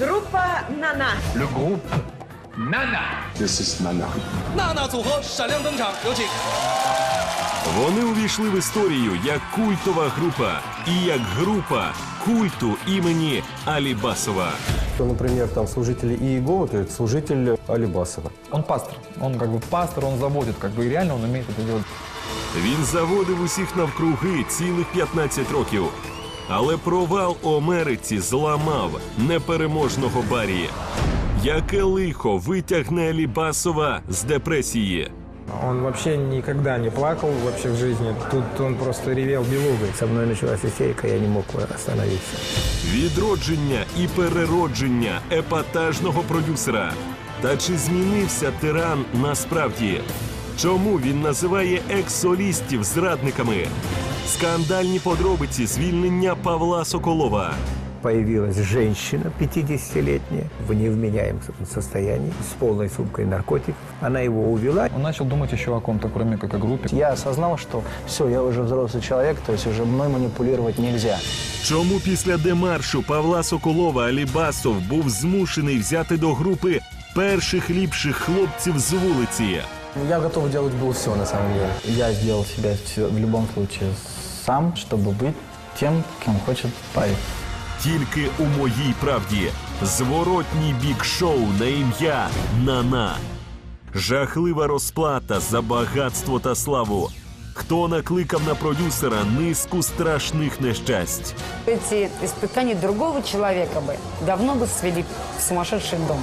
Группа «Нана». Le groupe Nana. This is Nana. 娜娜组合闪亮登场，有请。 Вони увійшли в історію як культова група і як група культу імені Алібасова. То, например, там служители Иеговы, то есть служитель Алибасова. Он пастор. Он как бы пастор, он заводит, как бы и реально он умеет это делать. Він заводив усіх навкруги цілих 15 років. Але провал у Америці зламав непереможного Барі. Яке лихо витягне Алібасова з депресії? Он вообще никогда не плакал вообще в жизни. Тут он просто ревел белугой. Со мной началась истерика, я не мог остановиться. Відродження і переродження епатажного продюсера. Та чи змінився тиран насправді? Чому він називає екс-солістів зрадниками? Скандальні подробиці звільнення Павла Соколова. Появилась женщина 50-летняя в невменяемом состоянии с полной сумкой наркотиков. Она его увела. Он начал думать еще о ком-то, кроме как о группе. Я осознал, что все, я уже взрослый человек, то есть уже мной манипулировать нельзя. Чому після демаршу Павла Соколова Алібасов був змушений взяти до групи перших ліпших хлопців з вулиці? Я готов делать был все на самом деле. Я сделал себя всё- в любом случае сам, чтобы быть тем, кем хочет парень. Тільки у моїй правді зворотній бік шоу на ім'я Нана. Жахлива розплата за багатство та славу. Хто накликав на продюсера низку страшних нещасть? Эти испытания другого человека бы давно бы свели в сумасшедший дом.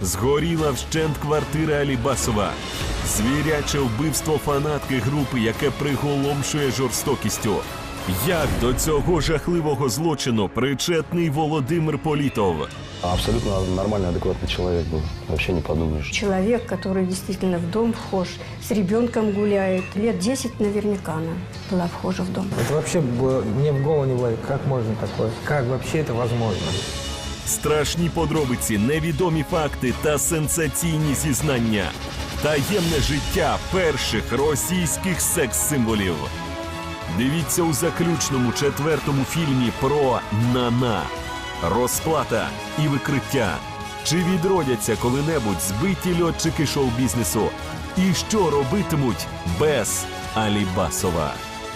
Згоріла вщент квартира Алібасова. Звіряче вбивство фанатки групи, яке приголомшує жорстокістю. Як до цього жахливого злочину причетний Володимир Політов? Абсолютно нормальный, адекватный человек был. Вообще не подумаешь. Человек, который действительно в дом вхож, с ребенком гуляет. Лет 10 наверняка она была вхожа в дом. Это вообще было- мне в голову не влазит, как можно такое? Как вообще это возможно? Страшні подробиці, невідомі факти та сенсаційні зізнання. Таємне життя перших російських секс-символів. Дивіться у заключному четвертому фільмі про Нана. Розплата і викриття. Чи відродяться коли-небудь збиті льотчики шоу-бізнесу? І що робитимуть без Алібасова?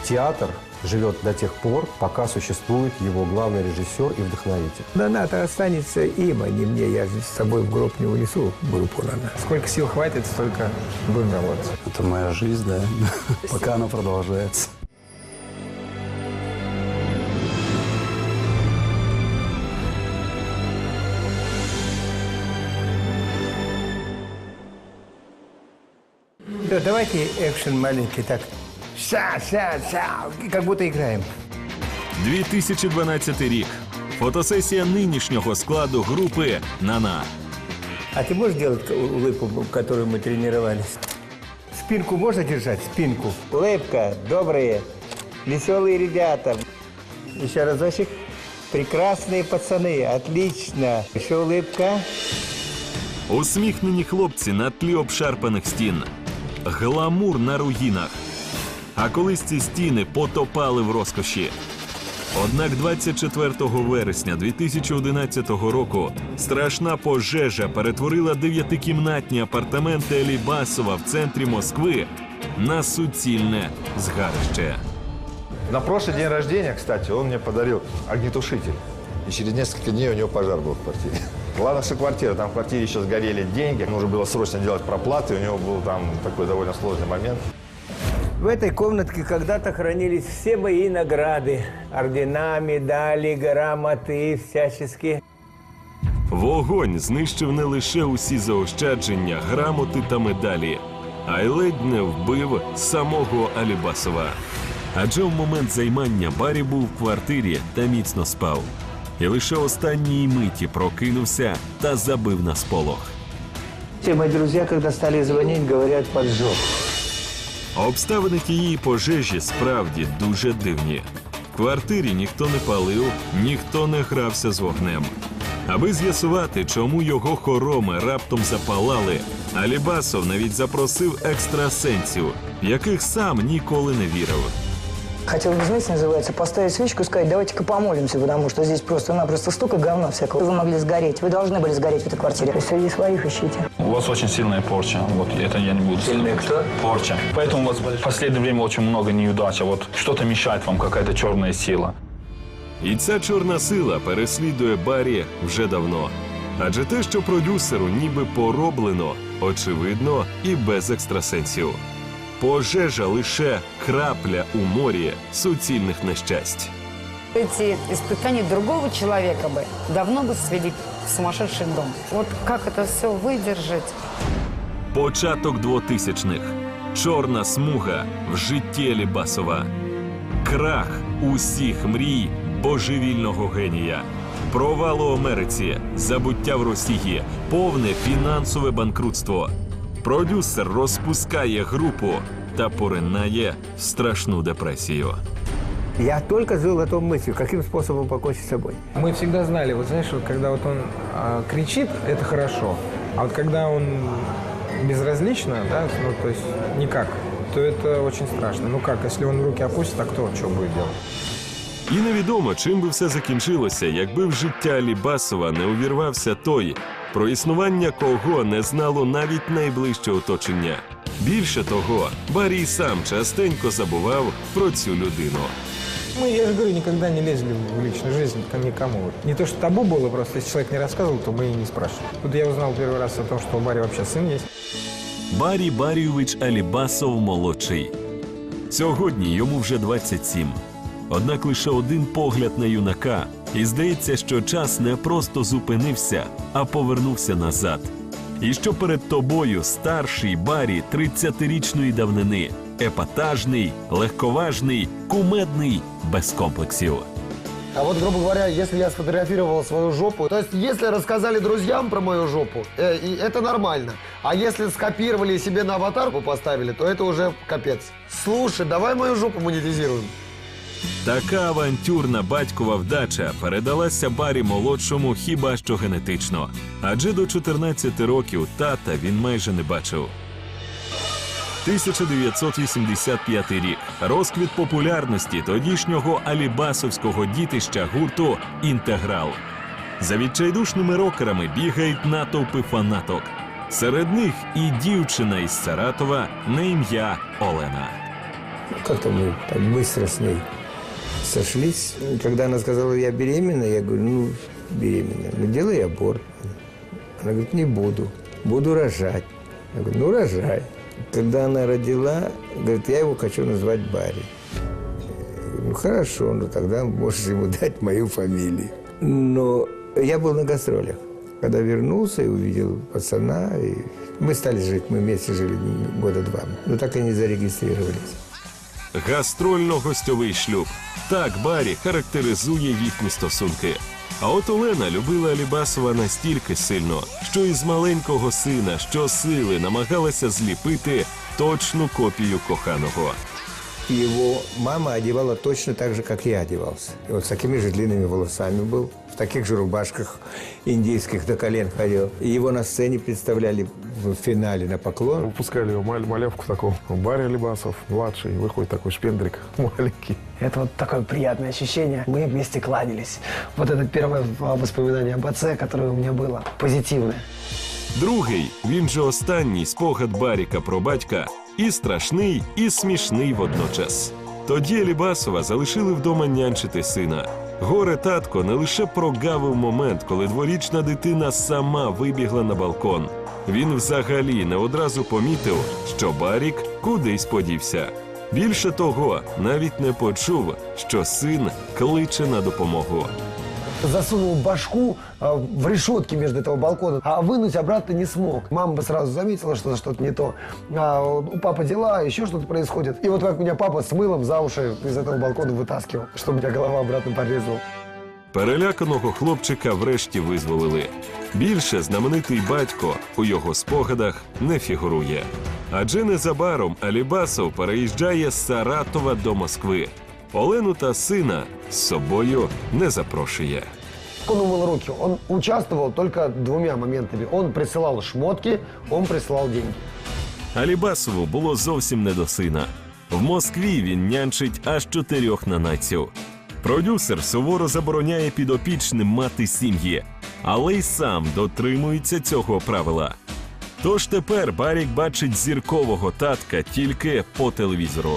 Театр живет до тех пор, пока существует его главный режиссер и вдохновитель. Нана-то останется им, а не мне. Я с собой в гроб не унесу группу Нана. Сколько сил хватит, столько будем работать. Это моя жизнь, да. Пока она продолжается. Да, давайте экшен маленький так. Ша, ша, ша, как будто играем. 2012 рік. Фотосесія нинішнього складу групи Нана. А ты можешь делать к- улыбку, которую мы тренировались? Спинку можно держать? Спинку. Улыбка, добрые, веселые ребята. Еще разочек. Прекрасные пацаны, отлично. Еще улыбка. Усміхнені хлопці на тлі обшарпаних стін. Гламур на руїнах. А колись ці стіни потопали в розкоші. Однак 24 вересня 2011 року страшна пожежа перетворила дев'ятикімнатні апартаменти Елібасова в центрі Москви на суцільне згарище. На прошлый день рождения, кстати, он мне подарил огнетушитель. И через несколько дней у него пожар был в квартире. Главное, что квартира. Там в квартире еще сгорели деньги. Нужно было срочно делать проплаты. У него был там такой довольно сложный момент. В этой комнатке когда-то хранились все мои награды. Ордена, медали, грамоты всяческие. Вогонь знищив не лише усі заощадження, грамоти та медалі, а й ледь не вбив самого Алібасова. Адже в момент займання Барі був в квартирі та міцно спав. І лише останньої миті прокинувся та забив на сполох. Все мои друзья, когда стали звонить, говорят, поджог. Обставини тієї пожежі справді дуже дивні. В квартирі ніхто не палив, ніхто не грався з вогнем. Аби з'ясувати, чому його хороми раптом запалали, Алібасов навіть запросив екстрасенсів, яких сам ніколи не вірив. Хотел бы, знаете, называется, поставить свечку и сказать, давайте-ка помолимся, потому что здесь просто-напросто столько говна всякого. Вы могли сгореть, вы должны были сгореть в этой квартире. То есть среди своих ищите. У вас очень сильная порча. Вот это я не буду. Сильная кто? Порча. Поэтому у вас в последнее время очень много неудач. А вот что-то мешает вам, какая-то черная сила. І ця чорна сила переслідує Баррі вже давно. Адже те, що продюсеру ніби пороблено, очевидно і без екстрасенсів. Пожежа лише крапля у морі суцільних нещасть. Эти испытания другого человека бы давно бы свели в сумасшедший дом. Вот как это все выдержать? Початок 2000-х. Чорна смуга в житті Лібасова. Крах усіх мрій божевільного генія. Провал у Америці, забуття в Росії, повне фінансове банкрутство. Продюсер розпускає групу та поринає в страшну депресію. Я только жил о том мысли, каким способом покончить с собой. Мы всегда знали, вот знаешь, вот когда вот он а, кричит, это хорошо. А вот когда он безразлично, да, ну, то есть никак, то это очень страшно. Ну как, если он руки опустит, а кто что будет делать? І невідомо, чим би все закінчилося, якби в життя Алібасова не увірвався той, про існування кого не знало навіть найближче оточення. Більше того, Барій сам частенько забував про цю людину. Мы, я же говорю, никогда не лезли в личную жизнь к никому. Вот. Не то, что табу было, просто если человек не рассказывал, то мы и не спрашивали. Тут я узнал первый раз о том, что у Барри вообще сын есть. Барі Барійович Алібасов молодший. Сьогодні йому вже 27. Однак лише один погляд на юнака, і здається, що час не просто зупинився, а повернувся назад. І що перед тобою старший Барі 30-річної давнини, епатажний, легковажний, кумедний, без комплексів. А вот, грубо говоря, если я сфотографировал свою жопу, то есть если рассказали друзьям про мою жопу, э, и это нормально. А если скопировали и себе на аватарку поставили, то это уже капец. Слушай, давай мою жопу монетизируем. Така авантюрна батькова вдача передалася Барі молодшому хіба що генетично. Адже до 14 років тата він майже не бачив. 1985 рік. Розквіт популярності тодішнього алібасовського дітища гурту Інтеграл. За відчайдушними рокерами бігають натовпи фанаток. Серед них і дівчина із Саратова на ім'я Олена. Как-то мы так сошлись. Когда она сказала, я беременна, я говорю, ну, беременна, ну, делай аборт. Она говорит, не буду, буду рожать. Я говорю, ну, рожай. Когда она родила, говорит, я его хочу назвать Барри. Говорю, ну, хорошо, ну, тогда можешь ему дать мою фамилию. Но я был на гастролях. Когда вернулся и увидел пацана, и мы стали жить, мы вместе жили года два. Но так и не зарегистрировались. Гастрольно-гостьовий шлюб. Так Барі характеризує їхні стосунки. А от Олена любила Алібасова настільки сильно, що із маленького сина щосили намагалася зліпити точну копію коханого. Его мама одевала точно так же, как я одевался. И вот с такими же длинными волосами был, в таких же рубашках индийских до колен ходил. И его на сцене представляли в финале на поклон. Выпускали его маль- малявку такого. Барри Алибасов, младший, выходит такой шпендрик маленький. Это вот такое приятное ощущение. Мы вместе кланялись. Вот это первое воспоминание об отце, которое у меня было, позитивное. Другий, він же останній спогад Баріка про батька, і страшний, і смішний водночас. Тоді Алібасова залишили вдома нянчити сина. Горе татко не лише прогавив момент, коли дворічна дитина сама вибігла на балкон. Він взагалі не одразу помітив, що Барік кудись подівся. Більше того, навіть не почув, що син кличе на допомогу Засунул башку а, в решетки между этого балкона, а вынуть обратно не смог. Мама бы сразу заметила, что что-то не то. А у папы дела, еще что-то происходит. И вот как меня папа с мылом за уши из этого балкона вытаскивал, чтобы у меня голова обратно порезала. Переляканого хлопчика врешті визволили. Більше знаменитий батько у його спогадах не фігурує. Адже незабаром Алібасов переїжджає з Саратова до Москви. Олену та сина з собою не запрошує. Он умыл руки. Он участвовал только двумя моментами. Он присылал шмотки, он присылал деньги. Алібасову було зовсім не до сина. В Москві він нянчить аж чотирьох нанайців. Продюсер суворо забороняє підопічним мати сім'ї, але й сам дотримується цього правила. Тож тепер Барік бачить зіркового татка тільки по телевізору.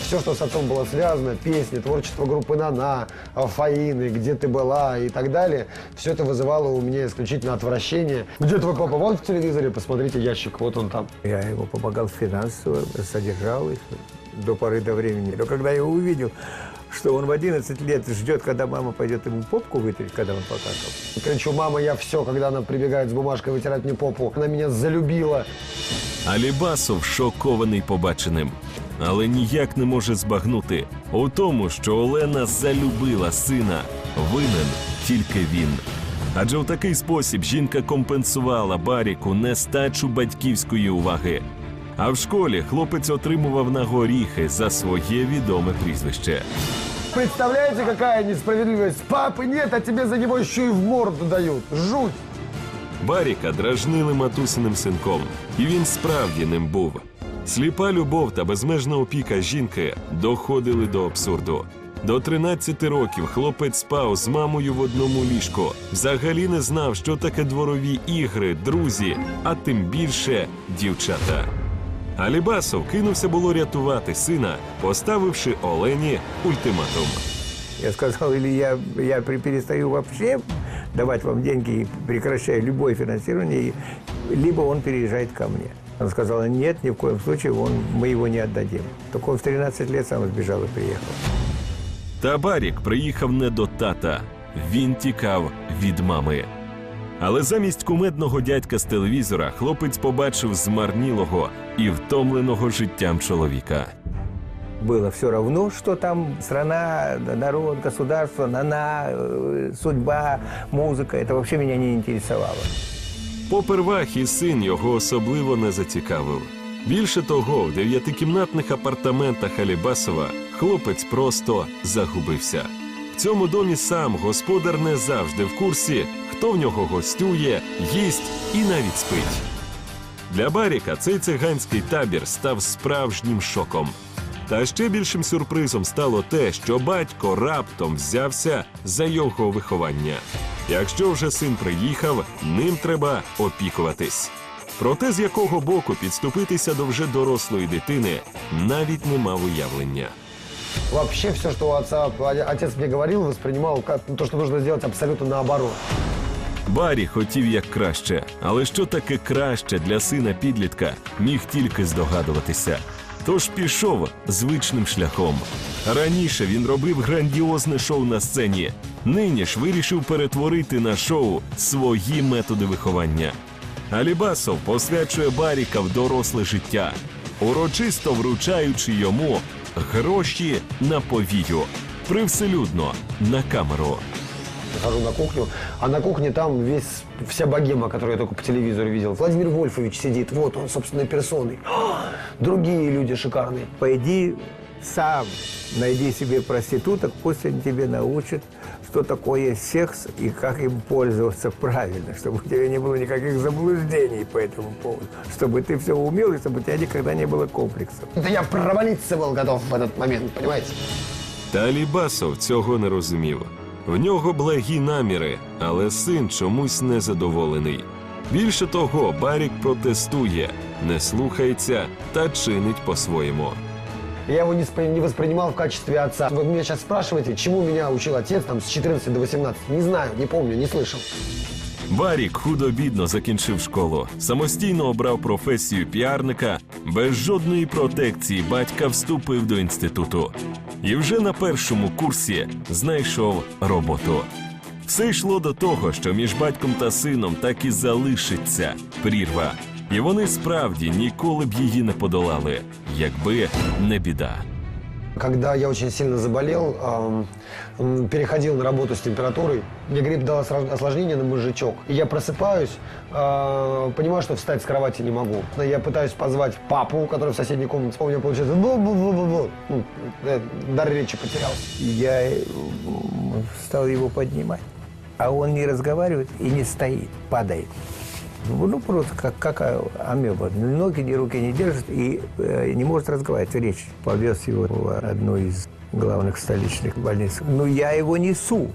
Все, что с отцом было связано, песни, творчество группы «Нана», а, «Фаины», «Где ты была» и так далее, все это вызывало у меня исключительно отвращение. Где твой папа? Вон в телевизоре, посмотрите, ящик, вот он там. Я ему помогал финансово, содержал их до поры до времени. Но когда я увидел, что он в 11 лет ждет, когда мама пойдет ему попку вытрет, когда он покакал. Кричу, мама, я все, когда она прибегает с бумажкой вытирать мне попу. Она меня залюбила. Алібасов шокований побаченим, але ніяк не може збагнути у тому, що Олена залюбила сина. Винен тільки він. Адже в такий спосіб жінка компенсувала Баріку нестачу батьківської уваги. А в школі хлопець отримував на горіхи за своє відоме прізвище. Представляете, какая несправедливость? Папы нет, а тебе за него еще и в морду дают. Жуть! Баріка дражнили матусиним синком, і він справді ним був. Сліпа любов та безмежна опіка жінки доходили до абсурду. До 13 років хлопець спав з мамою в одному ліжку. Взагалі не знав, що таке дворові ігри, друзі, а тим більше дівчата. Алібасов кинувся було рятувати сина, поставивши Олені ультиматум. Я сказал, или я, я перестаю вообще давать вам деньги и прекращаю любое финансирование, и- либо он переезжает ко мне. Она сказала, нет, ни в коем случае он, мы его не отдадим. Только он в 13 лет сам сбежал и приехал. Та Барік приїхав не до тата, він тікав від мами. Але замість кумедного дядька з телевізора хлопець побачив змарнілого і втомленого життям чоловіка. Было все равно, что там страна, народ, государство, нана, э, судьба, музыка. Это вообще меня не интересовало. Попервах і син його особливо не зацікавив. Більше того, в дев'ятикімнатних апартаментах Алібасова хлопець просто загубився. В цьому домі сам господар не завжди в курсі, хто в нього гостює, їсть і навіть спить. Для Баріка цей циганський табір став справжнім шоком. Та ще більшим сюрпризом стало те, що батько раптом взявся за його виховання. Якщо вже син приїхав, ним треба опікуватись. Проте з якого боку підступитися до вже дорослої дитини навіть не мав уявлення. Вообще все, что отца, отец мне говорил, воспринимал как ну, то, что нужно сделать абсолютно наоборот. Барі хотів як краще, але що таке краще для сина підлітка, міг тільки здогадуватися. Тож пішов звичним шляхом. Раніше він робив грандіозне шоу на сцені. Нині ж вирішив перетворити на шоу свої методи виховання. Алібасов посвячує Баріка в доросле життя, урочисто вручаючи йому гроші на повію, привселюдно на камеру. Захожу на кухню, а на кухне там весь, вся богема, которую я только по телевизору видел. Владимир Вольфович сидит, вот он собственной персоной. Другие люди шикарные. Пойди сам, найди себе проституток, пусть они тебе научат, что такое секс и как им пользоваться правильно, чтобы у тебя не было никаких заблуждений по этому поводу, чтобы ты все умел и чтобы у тебя никогда не было комплексов. Да я провалиться был готов в этот момент, понимаете? Та Алібасов цього не розумів. В нього благі наміри, але син чомусь незадоволений. Більше того, Барік протестує, не слухається та чинить по-своєму. Я его не, не воспринимал в качестве отца. Вы меня сейчас спрашиваете, чему меня учил отец там с 14 до 18? Не знаю, не помню, не слышал. Барік худо-бідно закінчив школу, самостійно обрав професію піарника, без жодної протекції батька вступив до інституту. І вже на першому курсі знайшов роботу. Все йшло до того, що між батьком та сином так і залишиться прірва. І вони справді ніколи б її не подолали, якби не біда. Когда я очень сильно заболел, ам, м, переходил на работу с температурой, мне грипп дал осложнение на мозжечок. И я просыпаюсь, а, понимаю, что встать с кровати не могу. Я пытаюсь позвать папу, который в соседней комнате. У меня получается бу-бу-бу-бу-бу. Ну, э, дар речи потерял. Я э, стал его поднимать, а он не разговаривает и не стоит, падает. Ну, просто как, как амеба. Ноги, ни руки не держит и э, не может разговаривать, речь. Повез его в одну из главных столичных больниц. Ну, я его несу.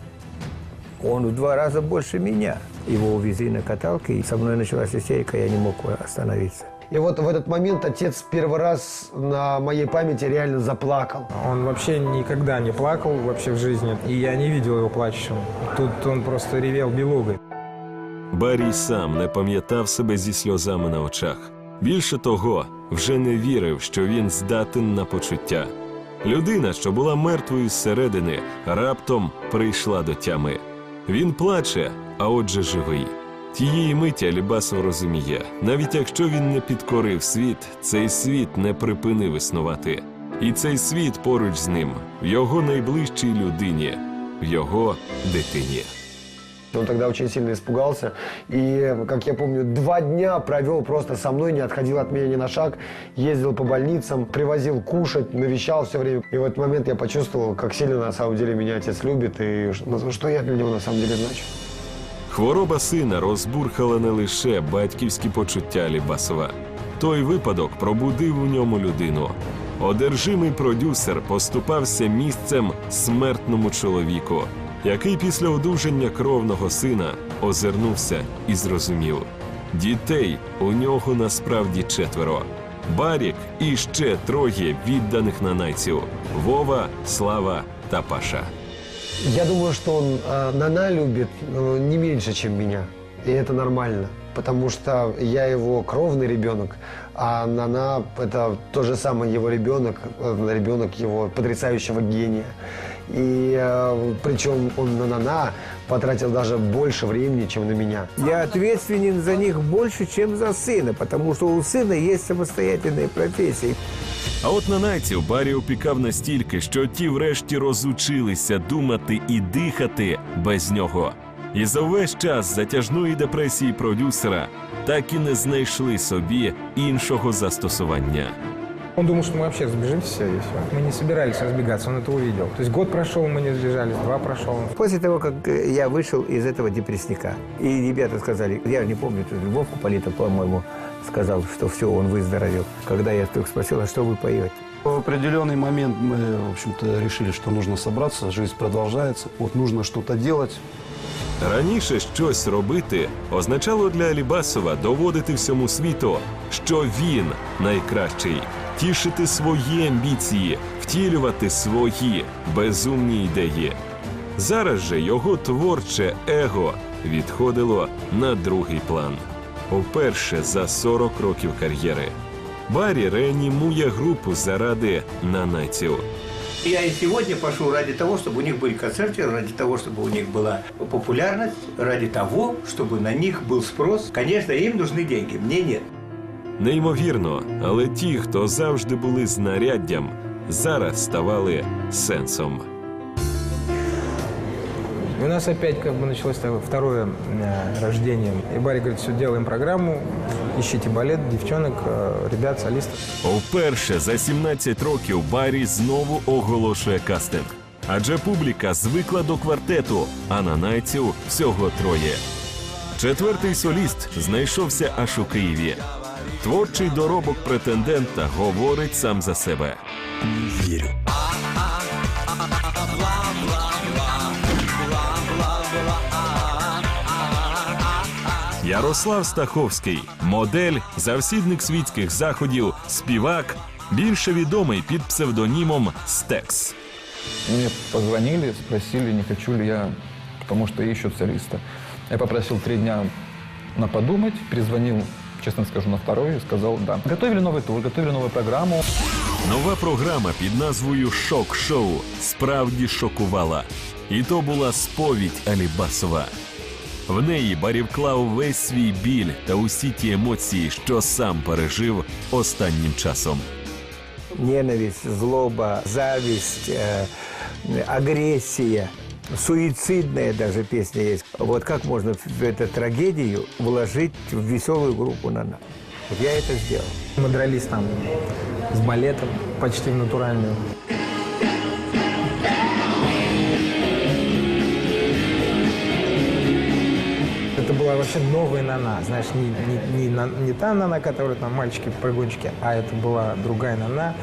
Он в два раза больше меня. Его увезли на каталке, и со мной началась истерика, я не мог остановиться. И вот в этот момент отец первый раз на моей памяти реально заплакал. Он вообще никогда не плакал вообще в жизни, и я не видел его плачущим. Тут он просто ревел белугой. Барій сам не пам'ятав себе зі сльозами на очах. Більше того, вже не вірив, що він здатен на почуття. Людина, що була мертвою зсередини, раптом прийшла до тями. Він плаче, а отже живий. Тієї миті Алібасов розуміє, навіть якщо він не підкорив світ, цей світ не припинив існувати. І цей світ поруч з ним, в його найближчій людині, в його дитині. Он тогда очень сильно испугался. И, как я помню, два дня провел просто со мной, не отходил от меня ни на шаг. Ездил по больницам, привозил кушать, навещал все время. И в этот момент я почувствовал, как сильно на самом деле меня отец любит и что я для него на самом деле значу. Хвороба сина розбурхала не лише батьківські почуття Алібасова. Той випадок пробудив у ньому людину. Одержимий продюсер поступався місцем смертному чоловіку, який після одужання кровного сина озирнувся і зрозумів: дітей у нього насправді четверо. Барік і ще троє відданих нанайців Вова, Слава та Паша. Я думаю, что он э, Нана любит э, не меньше, чем меня. И это нормально. Потому что я его кровный ребенок, а Нана – это тот же самый его ребенок, э, ребенок его потрясающего гения. И э, причем он на Нана потратил даже больше времени, чем на меня. Я ответственен за них больше, чем за сына, потому что у сына есть самостоятельные профессии. А от на наймців Барі опікав настільки, що ті врешті розучилися думати і дихати без нього. І за увесь час затяжної депресії продюсера так і не знайшли собі іншого застосування. Он думал, что мы вообще разбежимся все, и все. Мы не собирались разбегаться, он это увидел. То есть год прошел, мы не сбежались, два прошел. После того, как э, я вышел из этого депрессника, и ребята сказали, я не помню, тут Вовку Политов, по-моему, сказал, что все, он выздоровел. Когда я вдруг спросил, а что вы поете? В определенный момент мы, в общем-то, решили, что нужно собраться, жизнь продолжается, вот нужно что-то делать. Раніше щось робити означало для Алібасова доводити всьому світу, що він найкращий, тішити свої амбіції, втілювати свої безумні ідеї. Зараз же його творче его відходило на другий план. Вперше за 40 років кар'єри. Барі реанімує групу заради нанайців. Я и сегодня пошел ради того, чтобы у них были концерты, ради того, чтобы у них была популярность, ради того, чтобы на них был спрос. Конечно, им нужны деньги, мне нет. Неймовірно, але ті, хто завжди були знаряддям, зараз ставали сенсом. И у нас опять как бы началось такое второе э, рождение. И Барри говорит, все, делаем программу, ищите балет, девчонок, э, ребят, солистов. Вперше за 17 років Барі знову оголошує кастинг. Адже публіка звикла до квартету, а на найців всього троє. Четвертий соліст знайшовся аж у Києві. Творчий доробок претендента говорить сам за себе. Вірю. Ярослав Стаховський, модель, завсідник світських заходів, співак, більше відомий під псевдонімом Стекс. Мне позвонили, спросили, не хочу ли я, потому что ищут солиста. Я попросил три дня на подумать, перезвонил, честно скажу, на второй и сказал да. Готовили новый тур, готовили новую программу. Нова програма під назвою Шок-шоу справді шокувала. І то була сповідь Алібасова. В неї Барі вклав весь свій біль та усі ті емоції, що сам пережив останнім часом. Ненависть, злоба, зависть, э, агрессия. Суицидная даже песня есть. Вот как можно эту трагедию вложить в веселую группу «Нана». Вот я это сделал. Мы дрались там с балетом, почти в. Это была вообще новая Нана. Знаешь, не, не, не, на- не та Нана, которая там мальчики-прыгунчики, а это была другая Нана.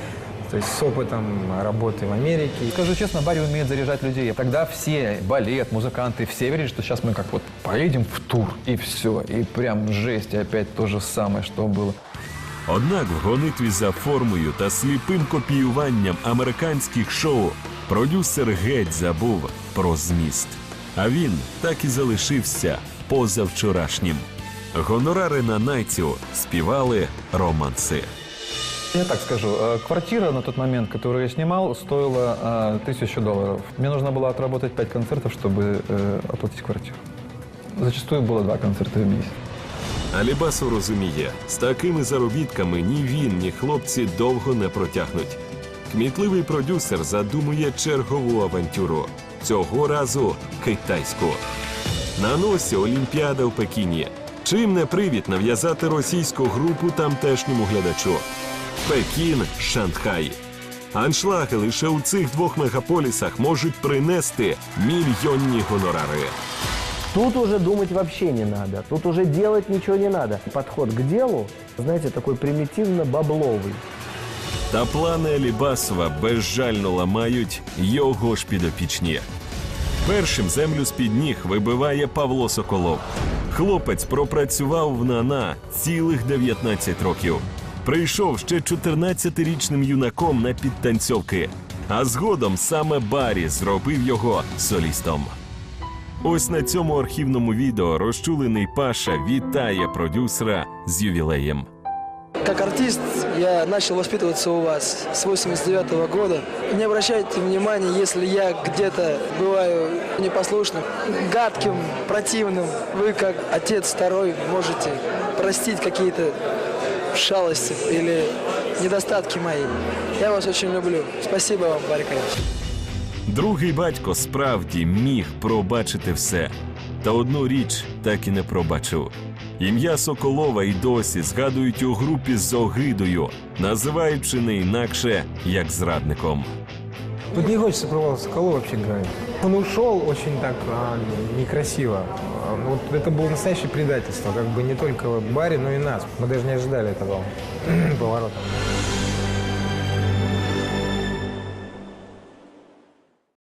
То есть с опытом работы в Америке. Скажу честно, Барри умеет заряжать людей. Тогда все, балет, музыканты, все верили, что сейчас мы как вот поедем в тур, и все. И прям жесть, и опять то же самое, что было. Однак в гонитві за формою та сліпим копіюванням американських шоу продюсер геть забув про зміст. А він так і залишився позавчорашнім. Гонорари на найтю співали романси. Я так скажу, э, квартира на тот момент, которую я снимал, стоила э, тысячу долларов. Мне нужно было отработать пять концертов, чтобы э, оплатить квартиру. Зачастую было два концерта в месяц. Алібасов розуміє, з такими заробітками ні він, ні хлопці довго не протягнуть. Кмітливий продюсер задумує чергову авантюру. Цього разу китайську. На носі Олімпіада в Пекіні. Чим не привід нав'язати російську групу тамтешньому глядачу? Пекін, Шанхай. Аншлаги лише у цих двох мегаполісах можуть принести мільйонні гонорари. Тут уже думать вообще не надо. Тут уже делать ничего не надо. Подход к делу, знаете, такой примитивно-бабловый. Та плани Алібасова безжально ламають його ж підопічні. Першим землю з-під ніг вибиває Павло Соколов. Хлопець пропрацював в НАНА цілих 19 років Прийшов ще 14-річним юнаком на підтанцьовки, а згодом саме Барі зробив його солістом. Ось на цьому архівному відео розчулений Паша вітає продюсера з ювілеєм. Как артист я начал воспитываться у вас с 89 года. Не обращайте внимания, если я где-то бываю непослушным, гадким, противным. Вы, как отец второй, можете простить какие-то шалости или недостатки мои. Я вас очень люблю. Спасибо вам, Барry Другий батько справді міг пробачити все. Та одну річ так і не пробачив. Ім'я Соколова й досі згадують у групі з огидою, називаючи не інакше як зрадником. Тут не хочется про Соколова вообще говорить. Он ушел очень так а, некрасиво. А, ну, Вот это было настоящее предательство, как бы не только Барри, но и нас. Мы даже не ожидали этого поворота.